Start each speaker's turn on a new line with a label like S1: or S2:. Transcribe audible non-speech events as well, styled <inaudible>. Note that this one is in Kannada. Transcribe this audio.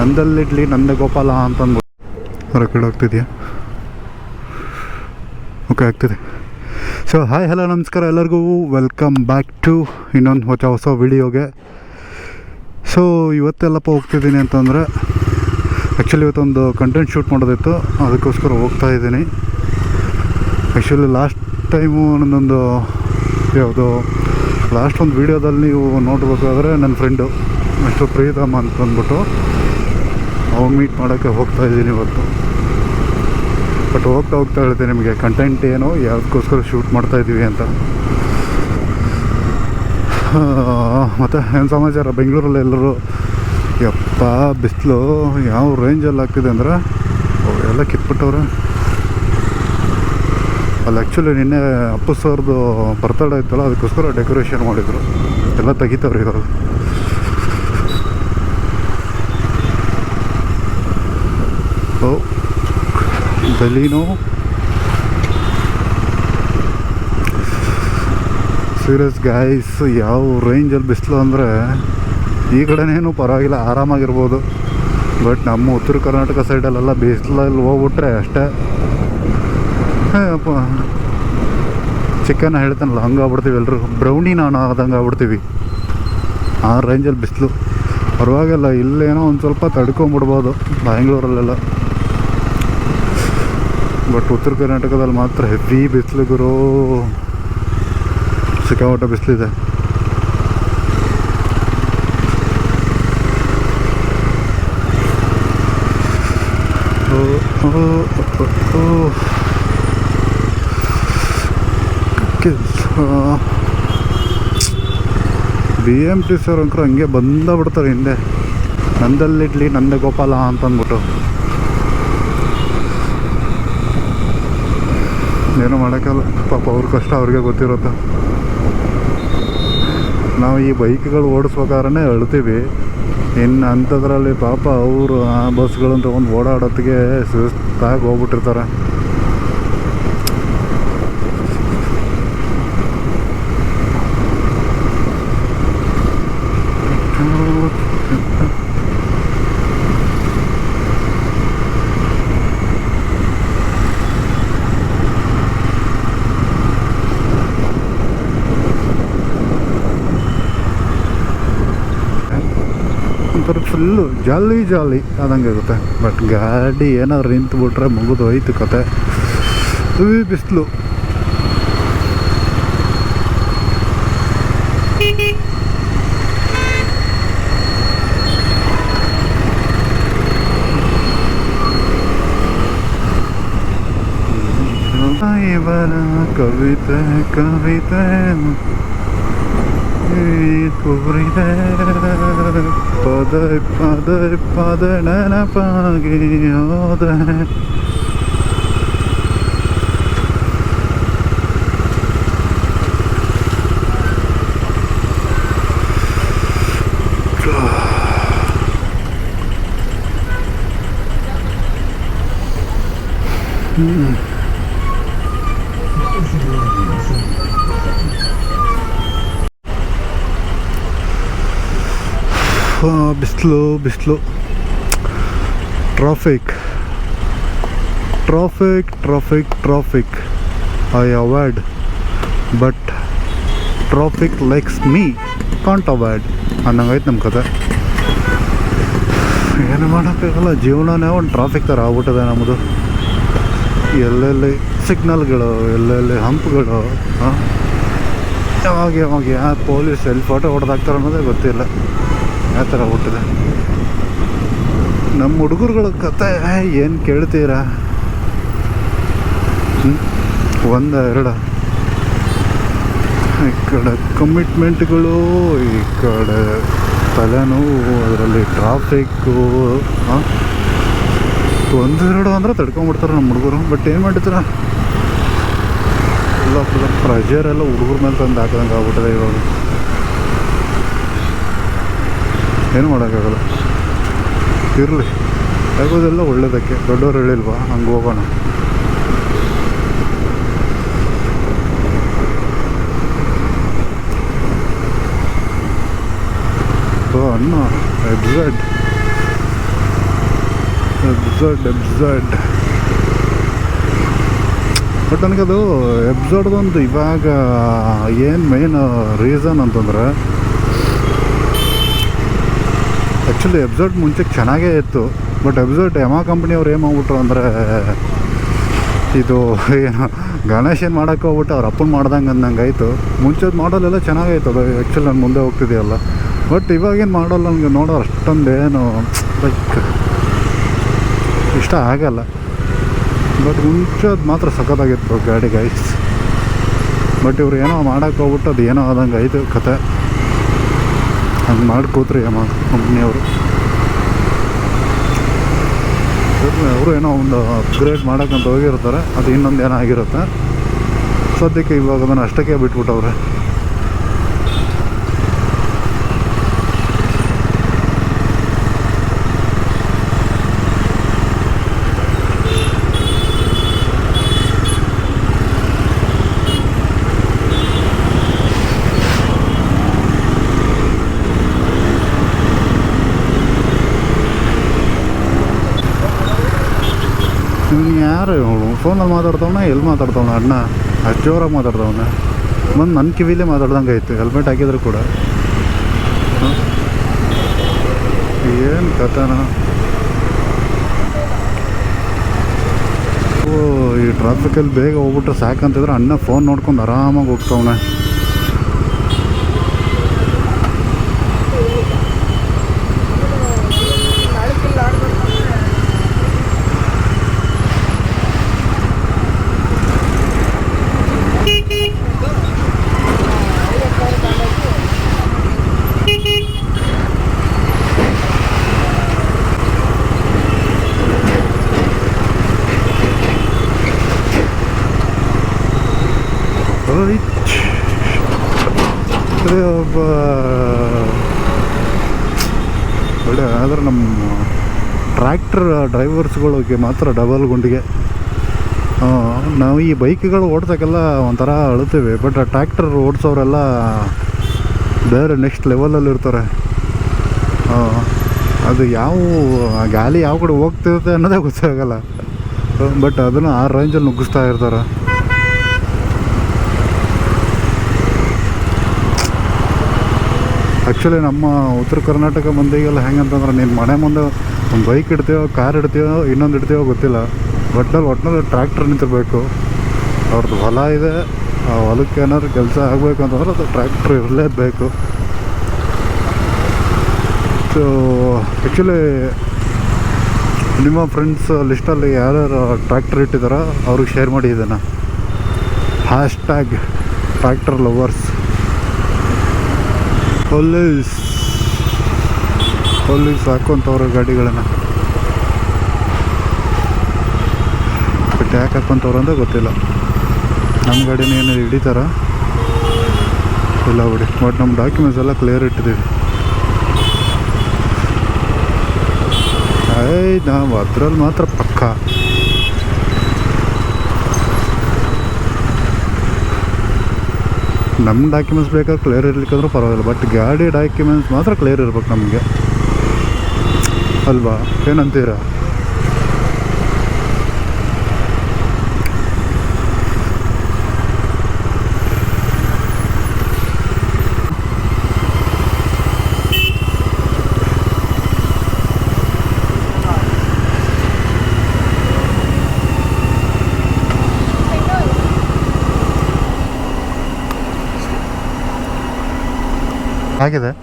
S1: ನಂದಲ್ಲಿಡ್ಲಿ ನಂದ ಗೋಪಾಲ ಅಂತ ಅಂದ್ಬಿಟ್ಟು ರೆಕಾರ್ಡ್ ಆಗ್ತಿದೆಯಾ ಓಕೆ ಆಗ್ತಿದೆ. ಸೊ ಹಾಯ್ ಹಲೋ ನಮಸ್ಕಾರ ಎಲ್ಲರಿಗೂ. ವೆಲ್ಕಮ್ ಬ್ಯಾಕ್ ಟು ಇನ್ನೊಂದು ಹೊಸ ಹೊಸ ವಿಡಿಯೋಗೆ. ಸೊ ಇವತ್ತೆಲ್ಲಪ್ಪ ಹೋಗ್ತಿದ್ದೀನಿ ಅಂತಂದರೆ ಆ್ಯಕ್ಚುಲಿ ಇವತ್ತೊಂದು ಕಂಟೆಂಟ್ ಶೂಟ್ ಮಾಡೋದಿತ್ತು. ಅದಕ್ಕೋಸ್ಕರ ಹೋಗ್ತಾ ಇದ್ದೀನಿ. ಆ್ಯಕ್ಚುಲಿ ಲಾಸ್ಟ್ ಟೈಮು ನನ್ನೊಂದು ಯಾವುದು ಲಾಸ್ಟ್ ಒಂದು ವೀಡಿಯೋದಲ್ಲಿ ನೀವು ನೋಡಬೇಕಾದ್ರೆ ನನ್ನ ಫ್ರೆಂಡು ಮಿಸ್ಟರ್ ಪ್ರೀತಮ್ ಅಂತ ಅಂದ್ಬಿಟ್ಟು. ಅವ್ನು ಮೀಟ್ ಮಾಡೋಕ್ಕೆ ಹೋಗ್ತಾ ಇದ್ದೀನಿ ಇವತ್ತು. ಬಟ್ ಹೋಗ್ತಾ ಹೋಗ್ತಾ ಹೇಳ್ತೀನಿ ನಿಮಗೆ ಕಂಟೆಂಟ್ ಏನು ಯಾವುದಕ್ಕೋಸ್ಕರ ಶೂಟ್ ಮಾಡ್ತಾ ಇದ್ದೀವಿ ಅಂತ. <laughs> ಮತ್ತು ಏನು ಸಮಾಚಾರ? ಬೆಂಗಳೂರಲ್ಲಿ ಎಲ್ಲರೂ? ಯಪ್ಪ, ಬಿಸಿಲು, ಯಾವ ರೇಂಜಲ್ಲಿ ಆಗ್ತಿದೆ ಅಂದ್ರೆ? ಎಲ್ಲ ಕಿತ್ಬಿಟ್ಟವ್ರೆ. ಅಲ್ಲಿ ಆ್ಯಕ್ಚುಲಿ ನಿನ್ನೆ ಅಪ್ಪು ಸರ್ದು ಬರ್ತಡೇ ಇತ್ತಲ್ಲ, ಅದಕ್ಕೋಸ್ಕರ ಡೆಕೋರೇಷನ್ ಮಾಡಿದರು. ಎಲ್ಲ ತೆಗಿತವ್ರೆ ಇವಾಗ. ಓ Bellino. ಸೀರಿಯಸ್ ಗಾಯ್ಸ್ ಯಾವ ರೇಂಜಲ್ಲಿ ಬಿಸಿಲು ಅಂದರೆ ಈ ಕಡೆನೇನು ಪರವಾಗಿಲ್ಲ, ಆರಾಮಾಗಿರ್ಬೋದು. ಬಟ್ ನಮ್ಮ ಉತ್ತರ ಕರ್ನಾಟಕ ಸೈಡಲ್ಲೆಲ್ಲ ಬಿಸಿಲಲ್ಲಿ ಹೋಗ್ಬಿಟ್ರೆ ಅಷ್ಟೇ. ಚಿಕನ್ ಹೇಳ್ತಾನಲ್ಲ ಹಂಗಾಗ್ಬಿಡ್ತೀವಿ ಎಲ್ಲರೂ ಬ್ರೌನಿ ನಾನು ಆದಂಗೆ ಆಗ್ಬಿಡ್ತೀವಿ. ಆ ರೇಂಜಲ್ಲಿ ಬಿಸಿಲು. ಪರವಾಗಿಲ್ಲ, ಇಲ್ಲೇನೋ ಒಂದು ಸ್ವಲ್ಪ ತಡ್ಕೊಂಬಿಡ್ಬೋದು ಬ್ಯಾಂಗ್ಳೂರಲ್ಲೆಲ್ಲ ಬಟ್ ಉತ್ತರ ಕರ್ನಾಟಕದಲ್ಲಿ ಮಾತ್ರ ಹೆವಿ ಬಿಸಿಲು ಗುರು. ಸಿಕ್ಕಾಪಟ್ಟೆ ಬಿಸಿಲಿದೆ ಬಿ ಎಂ ಟಿ ಸರ್ ಅಂಕರು ಹಂಗೆ ಬಂದ ಬಿಡ್ತಾರೆ ಹಿಂದೆ. ನಂದಲ್ಲಿಡ್ಲಿ ನಂದ ಗೋಪಾಲ ಅಂತ ಏನು ಮಾಡೋಕ್ಕಲ್ಲ. ಪಾಪ ಅವ್ರ ಕಷ್ಟ ಅವ್ರಿಗೆ ಗೊತ್ತಿರುತ್ತೆ. ನಾವು ಈ ಬೈಕ್ಗಳು ಓಡಿಸ್ಬೇಕಾದ್ರೆ ಅಳ್ತೀವಿ. ಇನ್ನು ಅಂಥದ್ರಲ್ಲಿ ಪಾಪ ಅವರು ಆ ಬಸ್ಗಳನ್ನು ತೊಗೊಂಡು ಓಡಾಡೋತ್ತಿಗೆ ಸುಸ್ತಾಗಿ ಹೋಗ್ಬಿಟ್ಟಿರ್ತಾರೆ. ಒಂಥರ ಫುಲ್ಲು ಜಾಲಿ ಜಾಲಿ ಆದಂಗಾಗುತ್ತೆ ಬಟ್ ಗಾಡಿ ಏನಾದ್ರು ನಿಂತು ಬಿಟ್ರೆ ಮುಗಿದು ಹೋಯ್ತು ಕತೆ. ಬಿಸಿಲು. ಕವಿತೆ ಕವಿತೆ புரித பதை பதை பதன பாகியோத Mm-hmm. ಬಿಸಿಲು ಬಿಸಿಲು. Traffic traffic traffic traffic I avoid but traffic likes me can't avoid ಅನ್ನಂಗಾಯ್ತು ನಮ್ಮ ಕತೆ. ಏನು ಮಾಡೋಕ್ಕಾಗಲ್ಲ. ಜೀವನನೇ ಒಂದು ಟ್ರಾಫಿಕ್ ಥರ ಆಗ್ಬಿಟ್ಟಿದೆ ನಮ್ಮದು ಎಲ್ಲೆಲ್ಲಿ ಸಿಗ್ನಲ್ಗಳು ಎಲ್ಲೆಲ್ಲಿ ಹಂಪ್ಗಳು ಯಾವಾಗ ಯಾವಾಗ ಯಾವ ಪೊಲೀಸ್ ಎಲ್ಲಿ ಫೋಟೋ ಹೊಡೆದಾಕ್ತಾರೆ ಅನ್ನೋದೇ ಗೊತ್ತಿಲ್ಲ. ಯಾವ ಥರ ಹುಟ್ಟಿದೆ. ನಮ್ಮ ಹುಡುಗರುಗಳ ಕತೆ ಏನು ಕೇಳ್ತೀರಾ? ಒಂದ, ಎರಡ. ಈ ಕಡೆ ಕಮಿಟ್ಮೆಂಟ್ಗಳು ಈ ಕಡೆ ತಲೆನೋವು, ಅದರಲ್ಲಿ ಟ್ರಾಫಿಕ್ಕು ಒಂದೆರಡು ಅಂದ್ರೆ ತಡ್ಕೊಂಬಿಡ್ತಾರೆ ನಮ್ಮ ಹುಡುಗರು. ಬಟ್ ಏನು ಮಾಡಿದ್ರ ಎಲ್ಲ ಫುಲ್ ಪ್ರೆಷರ್ ಎಲ್ಲ ಹುಡುಗರ ಮೇಲೆ ತಂದು ಹಾಕಿದಂಗೆ ಆಗ್ಬಿಟ್ಟಿದೆ ಇವಾಗ. ಏನು ಮಾಡೋಕ್ಕಾಗಲ್ಲ. ಇರಲಿ. ಆಗೋದೆಲ್ಲ ಒಳ್ಳೇದಕ್ಕೆ. ದೊಡ್ಡವ್ರು ಹೇಳಿಲ್ವಾ? ಹಂಗೆ ಹೋಗೋಣ. ಸೊ ಅಣ್ಣ. ಎಕ್ಸಾಕ್ಟ್ ಎಬ್ಸರ್ಡ್ ಎಬ್ಸರ್ಡ್ ಬಟ್ ನನಗದು ಎಬ್ಸರ್ಡ್ದೊಂದು ಇವಾಗ ಏನು ಮೇನ್ ರೀಸನ್ ಅಂತಂದ್ರೆ ಆ್ಯಕ್ಚುಲಿ ಎಬ್ಸರ್ಟ್ ಮುಂಚೆ ಚೆನ್ನಾಗೇ ಇತ್ತು. ಬಟ್ ಎಬ್ಸರ್ಟ್ ಯಮಾ ಕಂಪ್ನಿಯವ್ರು ಏನು ಮಾಡ್ಬಿಟ್ರು ಅಂದರೆ, ಇದು ಏನು, ಗಣೇಶ್ ಏನು ಮಾಡೋಕ್ಕೆ ಹೋಗ್ಬಿಟ್ಟು ಅವ್ರ ಅಪ್ಪನ ಮಾಡ್ದಂಗೆ ಅಂದಂಗೆ ಆಯಿತು. ಮುಂಚೆದು ಮಾಡಲೆಲ್ಲ ಚೆನ್ನಾಗಾಯ್ತು ಅದು ಆ್ಯಕ್ಚುಲಿ ನಾನು ಮುಂದೆ ಹೋಗ್ತಿದೆಯಲ್ಲ. ಬಟ್ ಇವಾಗೇನು ಮಾಡೋಲ್ಲ, ನನಗೆ ನೋಡೋ ಅಷ್ಟೊಂದೇನು ಲೈಕ್ ಇಷ್ಟ ಆಗಲ್ಲ. ಬಟ್ ಮುಂಚೆದು ಮಾತ್ರ ಸಖತ್ತಾಗಿತ್ತು ಗಾಡಿ ಗೈಸ್ ಬಟ್ ಇವ್ರು ಏನೋ ಮಾಡೋಕ್ಕೆ ಹೋಗ್ಬಿಟ್ಟು ಅದು ಏನೋ ಆದಂಗೆ ಆಯಿತು ಕತೆ. ಹಂಗೆ ಮಾಡ್ಕೋತ್ರಿ ಅಮ್ಮ ಕಂಪ್ನಿಯವರು ಅವರು. ಏನೋ ಒಂದು ಅಪ್ಗ್ರೇಡ್ ಮಾಡೋಕ್ಕಂತ ಹೋಗಿರ್ತಾರೆ, ಅದು ಇನ್ನೊಂದು ಏನೋ ಆಗಿರುತ್ತೆ ಸದ್ಯಕ್ಕೆ ಇವಾಗ ಅದನ್ನು ಅಷ್ಟಕ್ಕೆ ಬಿಟ್ಬಿಟ್ಟವ್ರೆ. ಇವನು ಯಾರು ಫೋನಲ್ಲಿ ಮಾತಾಡ್ತವನ ಎಲ್ಲಿ ಮಾತಾಡ್ತವನ ಅಣ್ಣ ಅಷ್ಟು ಜೋರಾಗಿ ಮಾತಾಡ್ತವನ ಬಂದು ನನ್ನ ಕಿವಿಲೇ ಮಾತಾಡ್ದಂಗೆ ಆಯಿತು ಹೆಲ್ಮೆಟ್ ಹಾಕಿದ್ರು ಕೂಡ. ಏನು ಕಥನ ಓ, ಈ ಟ್ರಾಫಿಕಲ್ಲಿ ಬೇಗ ಹೋಗ್ಬಿಟ್ರೆ ಸಾಕಂತಿದ್ರೆ ಅಣ್ಣ ಫೋನ್ ನೋಡ್ಕೊಂಡು ಆರಾಮಾಗಿ ಹೋಗ್ತವನೆ. ಅದೇ ಒಬ್ಬ, ಒಳ್ಳೆ, ಆದರೆ ನಮ್ಮ ಟ್ರ್ಯಾಕ್ಟರ್ ಡ್ರೈವರ್ಸ್ಗಳಿಗೆ ಮಾತ್ರ ಡಬಲ್ ಗುಂಡಿಗೆ. ನಾವು ಈ ಬೈಕ್ಗಳು ಓಡ್ಸೋಕ್ಕೆಲ್ಲ ಒಂಥರ ಅಳ್ತೀವಿ, ಬಟ್ ಆ ಟ್ರ್ಯಾಕ್ಟರ್ ಓಡಿಸೋರೆಲ್ಲ ಬೇರೆ ನೆಕ್ಸ್ಟ್ ಲೆವೆಲಲ್ಲಿ ಇರ್ತಾರೆ. ಅದು ಯಾವ ಗಾಲಿ ಯಾವ ಕಡೆ ಹೋಗ್ತಿರುತ್ತೆ ಅನ್ನೋದೇ ಗೊತ್ತಾಗಲ್ಲ. ಬಟ್ ಅದನ್ನು ಆ ರೇಂಜಲ್ಲಿ ನುಗ್ಗಿಸ್ತಾ ಇರ್ತಾರೆ. ಆ್ಯಕ್ಚುಲಿ ನಮ್ಮ ಉತ್ತರ ಕರ್ನಾಟಕ ಮಂದಿಗೆಲ್ಲ ಹೆಂಗಂತಂದ್ರೆ ನೀನು ಮನೆ ಮುಂದೆ ಒಂದು ಬೈಕ್ ಇಡ್ತೀವೋ ಕಾರ್ ಇಡ್ತೀವೋ ಇನ್ನೊಂದು ಇಡ್ತೀವೋ ಗೊತ್ತಿಲ್ಲ. ಒಟ್ನಲ್ಲಿ ಒಟ್ನಲ್ಲಿ ಟ್ರ್ಯಾಕ್ಟರ್ ನಿಂತಿರಬೇಕು. ಅವ್ರದ್ದು ಹೊಲ ಇದೆ, ಆ ಹೊಲಕ್ಕೆ ಏನಾದ್ರು ಕೆಲಸ ಆಗಬೇಕು ಅಂತಂದ್ರೆ ಅದು ಟ್ರ್ಯಾಕ್ಟ್ರ್ ಇರಲೇಬೇಕು. ಸೊ ಆ್ಯಕ್ಚುಲಿ ನಿಮ್ಮ ಫ್ರೆಂಡ್ಸ್ ಲಿಸ್ಟಲ್ಲಿ ಯಾರ್ಯಾರು ಟ್ರ್ಯಾಕ್ಟರ್ ಇಟ್ಟಿದ್ದಾರೋ, ಅವ್ರಿಗೆ ಶೇರ್ ಮಾಡಿ ಇದನ್ನು. Hashtag tractor lovers police police ಹಾಕೊಂತವ್ರೆ ಗಾಡಿಗಳನ್ನು. ಬಟ್ ಯಾಕೆ ಹಾಕೊಂತವ್ರು ಅಂತ ಗೊತ್ತಿಲ್ಲ. ನಮ್ಮ ಗಾಡಿನ ಏನು ಹಿಡಿತಾರ? ಇಲ್ಲ ಬಿಡಿ. ಬಟ್ ನಮ್ಮ ಡಾಕ್ಯುಮೆಂಟ್ಸ್ ಎಲ್ಲ ಕ್ಲಿಯರ್ ಇಟ್ಟಿದ್ದೀವಿ ಏಯ್, ನಾವು ಅದ್ರಲ್ಲಿ ಮಾತ್ರ ಪಕ್ಕ. ನಮ್ಮ ಡಾಕ್ಯುಮೆಂಟ್ಸ್ ಬೇಕಾದ್ರೆ ಕ್ಲಿಯರ್ ಇರ್ಲಿಕ್ಕಂದ್ರೂ ಪರವಾಗಿಲ್ಲ ಬಟ್ ಗಾಡಿ ಡಾಕ್ಯುಮೆಂಟ್ಸ್ ಮಾತ್ರ ಕ್ಲಿಯರ್ ಇರ್ಬೇಕು ನಮಗೆ. ಅಲ್ವಾ? ಏನಂತೀರಾ? Hangi de?